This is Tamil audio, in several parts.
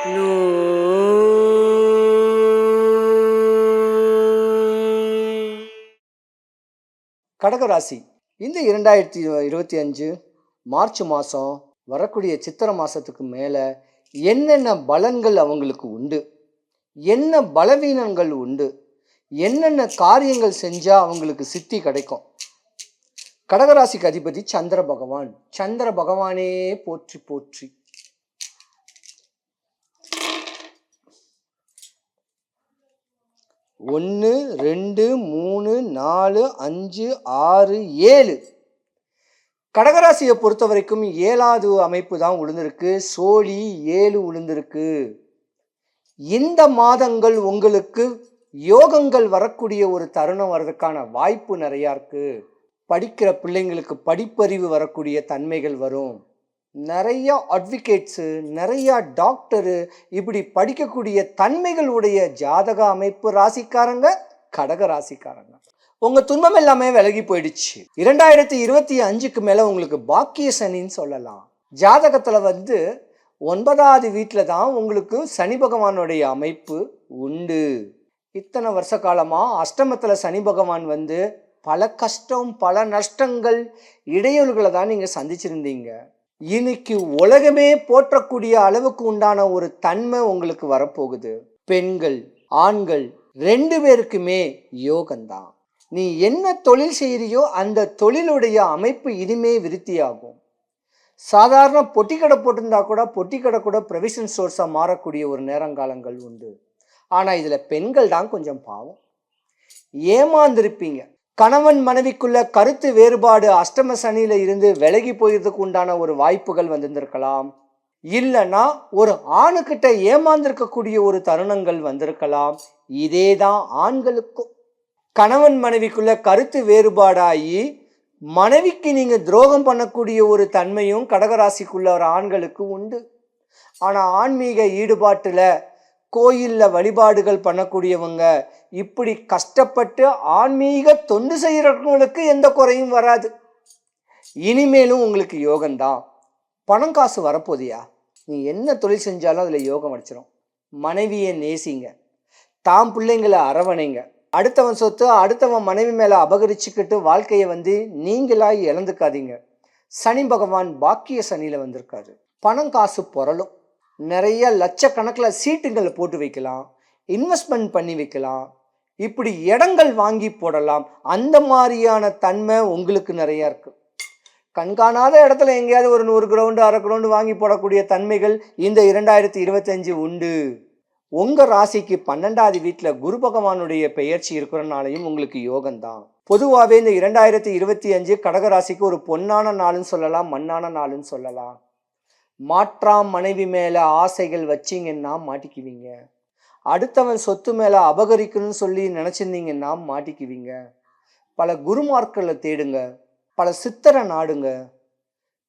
கடகராசி. இந்த இரண்டாயிரத்தி இருபத்தி அஞ்சு மார்ச் மாதம் வரக்கூடிய சித்திரை மாதத்துக்கு மேலே என்னென்ன பலன்கள் அவங்களுக்கு உண்டு? என்ன பலவீனங்கள் உண்டு? என்னென்ன காரியங்கள் செஞ்சால் அவங்களுக்கு சித்தி கிடைக்கும்? கடகராசிக்கு அதிபதி சந்திர பகவான். சந்திர பகவானே போற்றி போற்றி. ஒன்று ரெண்டு மூணு நாலு அஞ்சு ஆறு ஏழு. கடகராசியை பொறுத்த வரைக்கும் ஏழாவது அமைப்பு தான் உளுந்திருக்கு. சோழி ஏழு உளுந்திருக்கு. இந்த மாதங்கள் உங்களுக்கு யோகங்கள் வரக்கூடிய ஒரு தருணம் வர்றதுக்கான வாய்ப்பு நிறையா இருக்கு. படிக்கிற பிள்ளைங்களுக்கு படிப்பறிவு வரக்கூடிய தன்மைகள் வரும். நிறைய அட்வொகேட்ஸு நிறையா டாக்டரு இப்படி படிக்கக்கூடிய தன்மைகள் உடைய ஜாதக அமைப்பு ராசிக்காரங்க கடக ராசிக்காரங்க. உங்கள் துன்பம் எல்லாமே விலகி போயிடுச்சு. இரண்டாயிரத்தி இருபத்தி அஞ்சுக்கு மேலே உங்களுக்கு பாக்கிய சனின்னு சொல்லலாம். ஜாதகத்தில் வந்து ஒன்பதாவது வீட்டில் தான் உங்களுக்கு சனி பகவானுடைய அமைப்பு உண்டு. இத்தனை வருஷ காலமாக அஷ்டமத்தில் சனி பகவான் வந்து பல கஷ்டம் பல நஷ்டங்கள் இடையூறுகளை தான் நீங்கள் சந்திச்சிருந்தீங்க. இன்னைக்கு உலகமே போற்றக்கூடிய அளவுக்கு உண்டான ஒரு தன்மை உங்களுக்கு வரப்போகுது. பெண்கள் ஆண்கள் ரெண்டு பேருக்குமே யோகம்தான் நீ என்ன தொழில் செய்கிறியோ அந்த தொழிலுடைய அமைப்பு இனிமே விருத்தியாகும். சாதாரண பொட்டிக்கடை போட்டிருந்தா கூட பொட்டிக்கடை கூட ப்ரொவிஷன் சோர்ஸாக மாறக்கூடிய ஒரு நேரங்காலங்கள் உண்டு. ஆனால் இதில் பெண்கள் தான் கொஞ்சம் பாவம். ஏமாந்திருப்பீங்க. கணவன் மனைவிக்குள்ள கருத்து வேறுபாடு அஷ்டம சனியில இருந்து விலகி போயிறதுக்கு உண்டான ஒரு வாய்ப்புகள் வந்திருந்திருக்கலாம். இல்லைன்னா ஒரு ஆணுக்கிட்ட ஏமாந்திருக்கக்கூடிய ஒரு தருணங்கள் வந்திருக்கலாம். இதே தான் ஆண்களுக்கும். கணவன் மனைவிக்குள்ள கருத்து வேறுபாடாகி மனைவிக்கு நீங்க துரோகம் பண்ணக்கூடிய ஒரு தன்மையும் கடகராசிக்குள்ள ஒரு ஆண்களுக்கு உண்டு. ஆனா ஆன்மீக ஈடுபாட்டுல கோயிலில் வழிபாடுகள் பண்ணக்கூடியவங்க இப்படி கஷ்டப்பட்டு ஆன்மீக தொண்டு செய்கிறவங்களுக்கு எந்த குறையும் வராது. இனிமேலும் உங்களுக்கு யோகம்தான். பணம் காசு வரப்போதியா நீ என்ன தொழில் செஞ்சாலும் அதில் யோகம் அடிச்சிடும் மனைவியை நேசிங்க. தாம் பிள்ளைங்களை அரவணைங்க. அடுத்தவன் சொத்து அடுத்தவன் மனைவி மேலே அபகரிச்சுக்கிட்டு வாழ்க்கையை வந்து நீங்களாக இழந்துக்காதீங்க. சனி பகவான் பாக்கிய சனியில் வந்திருக்காரு. பணம் காசு புரளும் நிறைய லட்சக்கணக்கில் சீட்டுங்களை போட்டு வைக்கலாம் இன்வெஸ்ட்மெண்ட் பண்ணி வைக்கலாம் இப்படி இடங்கள் வாங்கி போடலாம். அந்த மாதிரியான தன்மை உங்களுக்கு நிறையா இருக்கு. கண்காணாத இடத்துல எங்கேயாவது ஒரு நூறு கிரவுண்டு அரை கிரவுண்டு வாங்கி போடக்கூடிய தன்மைகள் இந்த இரண்டாயிரத்தி இருபத்தஞ்சு உண்டு. உங்கள் ராசிக்கு பன்னெண்டாவது வீட்டில் குரு பகவானுடைய பெயர்ச்சி இருக்கிறனாலையும் உங்களுக்கு யோகம்தான். பொதுவாகவே இந்த இரண்டாயிரத்தி இருபத்தி அஞ்சு கடகராசிக்கு ஒரு பொன்னான நாளுன்னு சொல்லலாம் மண்ணான நாளுன்னு சொல்லலாம். மாற்றாம் மனைவி மேலே ஆசைகள் வச்சிங்கன்னா மாட்டிக்குவீங்க. அடுத்தவன் சொத்து மேலே அபகரிக்கணும்னு சொல்லி நினச்சிருந்தீங்கன்னா மாட்டிக்குவீங்க. பல குருமார்க்களை தேடுங்க. பல சித்தரை நாடுங்க.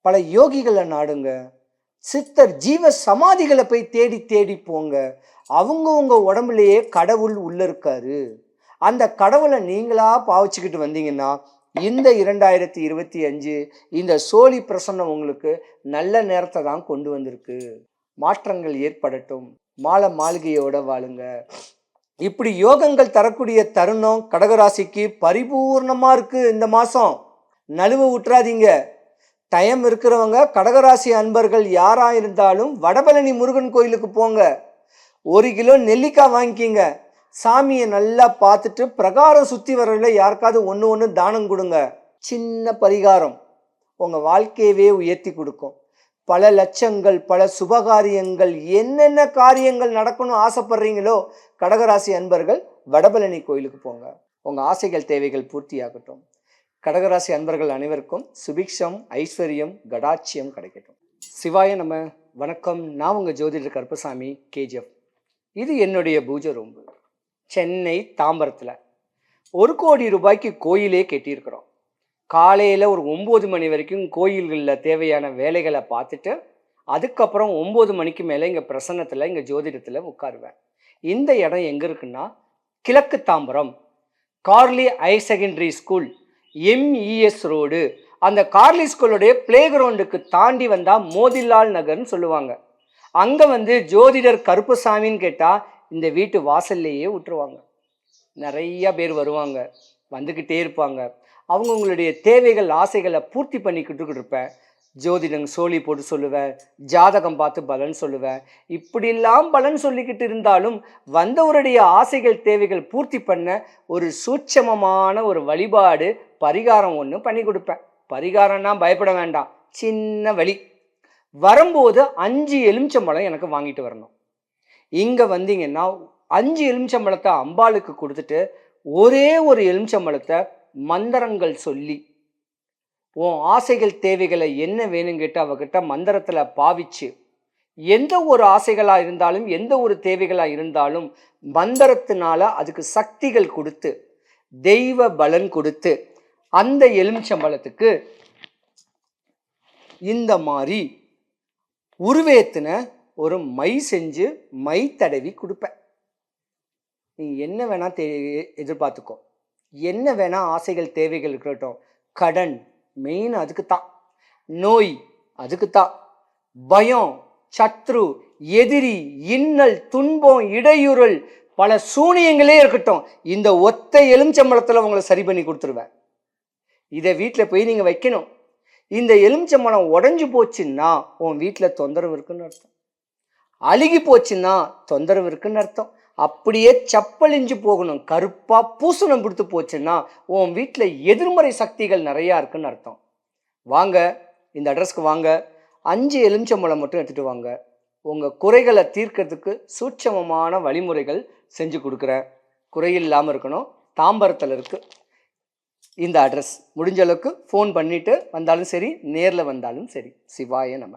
பல யோகிகளை நாடுங்க. சித்தர் ஜீவ சமாதிகளை போய் தேடி தேடி போங்க. அவங்கவுங்க உடம்புலயே கடவுள் உள்ள இருக்காரு. அந்த கடவுளை நீங்களா பாவிச்சுக்கிட்டு வந்தீங்கன்னா இந்த இரண்டாயிரத்தி இருபத்தி அஞ்சு இந்த சோழி பிரசன்னம் உங்களுக்கு நல்ல நேரத்தை தான் கொண்டு வந்திருக்கு. மாற்றங்கள் ஏற்படட்டும். மாலை மாளிகையோட வாழுங்க. இப்படி யோகங்கள் தரக்கூடிய தருணம் கடகராசிக்கு பரிபூர்ணமாக இருக்குது இந்த மாதம் நழுவ விட்டுறாதீங்க டைம் இருக்கிறவங்க கடகராசி அன்பர்கள் யாராக இருந்தாலும் வடபழனி முருகன் கோயிலுக்கு போங்க. ஒரு கிலோ நெல்லிக்காய் வாங்கிக்கிங்க. சாமியை நல்லா பார்த்துட்டு பிரகாரம் சுற்றி வரல யாருக்காவது ஒன்று ஒன்று தானம் கொடுங்க. சின்ன பரிகாரம் உங்கள் வாழ்க்கையவே உயர்த்தி கொடுக்கும். பல லட்சங்கள் பல சுபகாரியங்கள் என்னென்ன காரியங்கள் நடக்கணும்னு ஆசைப்படுறீங்களோ கடகராசி அன்பர்கள் வடபழனி கோயிலுக்கு போங்க. உங்கள் ஆசைகள் தேவைகள் பூர்த்தியாகட்டும். கடகராசி அன்பர்கள் அனைவருக்கும் சுபிக்ஷம் ஐஸ்வர்யம் கடாட்சியம் கிடைக்கட்டும். சிவாய நம்ம வணக்கம். நான் உங்கள் ஜோதிடர் கருப்பசாமி கேஜிஎஃப். இது என்னுடைய பூஜை ரூம்பு. சென்னை தாம்பரத்தில். ஒரு கோடி ரூபாய்க்கு கோயிலே கெட்டியிருக்கிறோம். காலையில் ஒரு ஒம்பது மணி வரைக்கும் கோயில்களில் தேவையான வேலைகளை பார்த்துட்டு அதுக்கப்புறம் ஒம்பது மணிக்கு மேலே இங்கே பிரசன்னத்தில் இங்கே ஜோதிடத்தில் உட்காருவேன். இந்த இடம் எங்கே இருக்குன்னா கிழக்கு Tambaram Carley higher secondary school MES road. அந்த கார்லி ஸ்கூலுடைய பிளே கிரவுண்டுக்கு தாண்டி வந்தால் மோதிலால் நகர்னு சொல்லுவாங்க. அங்கே வந்து ஜோதிடர் கருப்புசாமின்னு கேட்டால் இந்த வீட்டு வாசல்லையே விட்டுருவாங்க. நிறையா பேர் வருவாங்க வந்துக்கிட்டே இருப்பாங்க. அவங்கவுங்களுடைய தேவைகள் ஆசைகளை பூர்த்தி பண்ணிக்கிட்டு இருப்பேன் ஜோதிடங்க சோழி போட்டு சொல்லுவேன் ஜாதகம் பார்த்து பலன் சொல்லுவேன். இப்படிலாம் பலன் சொல்லிக்கிட்டு இருந்தாலும் வந்தவருடைய ஆசைகள் தேவைகள் பூர்த்தி பண்ண ஒரு சூட்சமமான ஒரு வழிபாடு பரிகாரம் ஒன்று பண்ணி கொடுப்பேன். பரிகாரம்னா பயப்பட வேண்டாம். சின்ன வழி வரும்போது அஞ்சு எலுமிச்சம்பழம் எனக்கு வாங்கிட்டு வரணும். இங்கே வந்தீங்கன்னா அஞ்சு எலுமிச்சம்பழத்தை அம்பாளுக்கு கொடுத்துட்டு ஒரே ஒரு எலுமிச்சம்பழத்தை மந்திரங்கள் சொல்லி உன் ஆசைகள் தேவைகளை என்ன வேணுங்கிட்டு அவகிட்ட மந்திரத்தில் பாவிச்சு எந்த ஒரு ஆசைகளாக இருந்தாலும் எந்த ஒரு தேவைகளாக இருந்தாலும் மந்திரத்தினால அதுக்கு சக்திகள் கொடுத்து தெய்வ பலன் கொடுத்து அந்த எலுமிச்சம்பழத்துக்கு இந்த மாதிரி உருவேத்தின ஒரு மை செஞ்சு மை தடவி கொடுப்பேன். நீ என்ன வேணால் தே எதிர்பார்த்துக்கோ. என்ன வேணால் ஆசைகள் தேவைகள் இருக்கட்டும். கடன் மெயின் அதுக்கு தான் நோய் அதுக்கு தான் பயம் சத்ரு எதிரி இன்னல் துன்பம் இடையூறல் பல சூனியங்களே இருக்கட்டும். இந்த ஒத்த எலுமிச்சம்பழத்தில் உங்களை சரி பண்ணி கொடுத்துருவேன். இதை வீட்டில் போய் நீங்கள் வைக்கணும். இந்த எலுமிச்சம்பழம் உடஞ்சி போச்சுன்னா உன் வீட்டில் தொந்தரவு இருக்குன்னு அர்த்தம். அழுகி போச்சுன்னா தொந்தரவு இருக்குன்னு அர்த்தம். அப்படியே சப்பழிஞ்சு போகணும் கருப்பாக பூசணம் கொடுத்து போச்சுன்னா உன் வீட்டில் எதிர்மறை சக்திகள் நிறையா இருக்குன்னு அர்த்தம். வாங்க இந்த அட்ரஸ்க்கு வாங்க. அஞ்சு எலுமிச்சம்பழம் மட்டும் எடுத்துகிட்டு வாங்க. உங்கள் குறைகளை தீர்க்கறதுக்கு சூட்சமமான வழிமுறைகள் செஞ்சு கொடுக்குறேன். குறையில்லாமல் இருக்கணும் தாம்பரத்தில் இருக்குது இந்த அட்ரஸ். முடிஞ்ச அளவுக்கு ஃபோன் பண்ணிவிட்டு வந்தாலும் சரி நேரில் வந்தாலும் சரி. சிவாய நம்ம